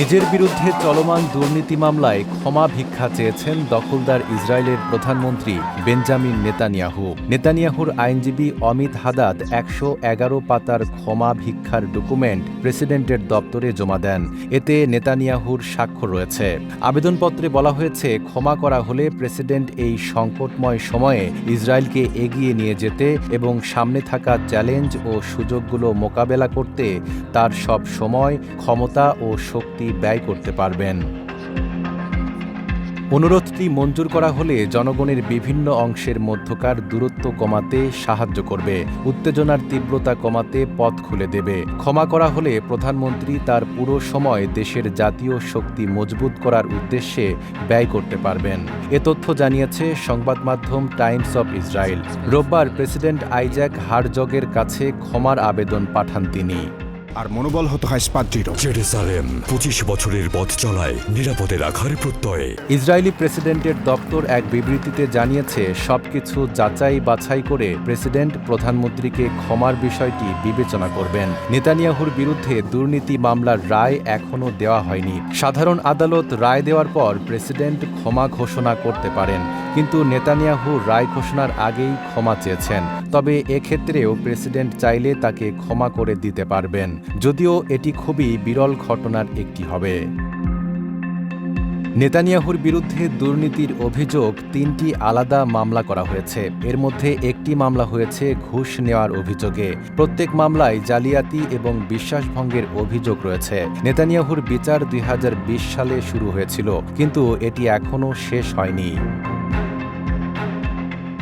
নিজের বিরুদ্ধে চলমান দুর্নীতি মামলায় ক্ষমা ভিক্ষা চেয়েছেন দখলদার ইসরায়েলের প্রধানমন্ত্রী বেঞ্জামিন নেতানিয়াহু। নেতানিয়াহুর আইনজীবী অমিত হাদাদ একশো এগারো পাতার ক্ষমা ভিক্ষার ডকুমেন্ট প্রেসিডেন্টের দপ্তরে জমা দেন। এতে নেতানিয়াহুর স্বাক্ষর রয়েছে। আবেদনপত্রে বলা হয়েছে, ক্ষমা করা হলে প্রেসিডেন্ট এই সংকটময় সময়ে ইসরায়েলকে এগিয়ে নিয়ে যেতে এবং সামনে থাকা চ্যালেঞ্জ ও সুযোগগুলো মোকাবেলা করতে তার সব সময় ক্ষমতা ও শক্তি ব্যয় করতে পারবেন। অনুরোধটি মঞ্জুর করা হলে জনগণের বিভিন্ন অংশের মধ্যকার দূরত্ব কমাতে সাহায্য করবে, উত্তেজনার তীব্রতা কমাতে পথ খুলে দেবে। ক্ষমা করা হলে প্রধানমন্ত্রী তার পুরো সময় দেশের জাতীয় শক্তি মজবুত করার উদ্দেশ্যে ব্যয় করতে পারবেন। এ তথ্য জানিয়েছে সংবাদ মাধ্যম টাইমস অব ইসরায়েল। রোববার প্রেসিডেন্ট আইজ্যাক হারজগের কাছে ক্ষমার আবেদন পাঠান তিনি। আর মনোবল হতে হয় স্পাদ্রিত জেরুসালেম পঁচিশ বছরের পথ চলায় নিরাপদে রাখার প্রত্যয়ে। ইসরায়েলি প্রেসিডেন্টের দপ্তর এক বিবৃতিতে জানিয়েছে সবকিছু যাচাই বাছাই করে প্রেসিডেন্ট প্রধানমন্ত্রীকে ক্ষমার বিষয়টি বিবেচনা করবেন। নেতানিয়াহুর বিরুদ্ধে দুর্নীতি মামলার রায় এখনও দেওয়া হয়নি। সাধারণ আদালত রায় দেওয়ার পর প্রেসিডেন্ট ক্ষমা ঘোষণা করতে পারেন। কিন্তু নেতানিয়াহু রায় ঘোষণার আগেই ক্ষমা চেয়েছেন। তবে এক্ষেত্রেও প্রেসিডেন্ট চাইলে তাকে ক্ষমা করে দিতে পারবেন। যদিও এটি খুবই বিরল ঘটনার একটি হবে। নেতানিয়াহুর বিরুদ্ধে দুর্নীতির অভিযোগ তিনটি আলাদা মামলা করা হয়েছে। এর মধ্যে একটি মামলা হয়েছে ঘুষ নেওয়ার অভিযোগে। প্রত্যেক মামলায় জালিয়াতি এবং বিশ্বাসভঙ্গের অভিযোগ রয়েছে। নেতানিয়াহুর বিচার দুই হাজার বিশ সালে শুরু হয়েছিল, কিন্তু এটি এখনও শেষ হয়নি।